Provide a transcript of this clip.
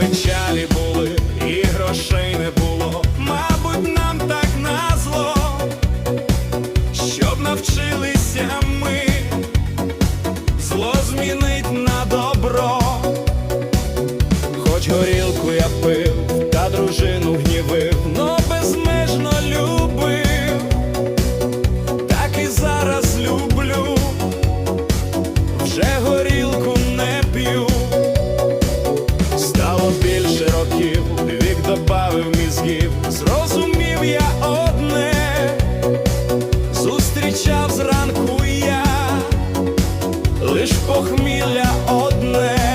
печалі були, і грошей не було, мабуть, нам так назло, щоб навчилися ми зло змінить на добро, хоч горілку я пив, та дружину гнівив, но безмежно любив, так і зараз люблю, вже горілку не п'ю. похмілля одне.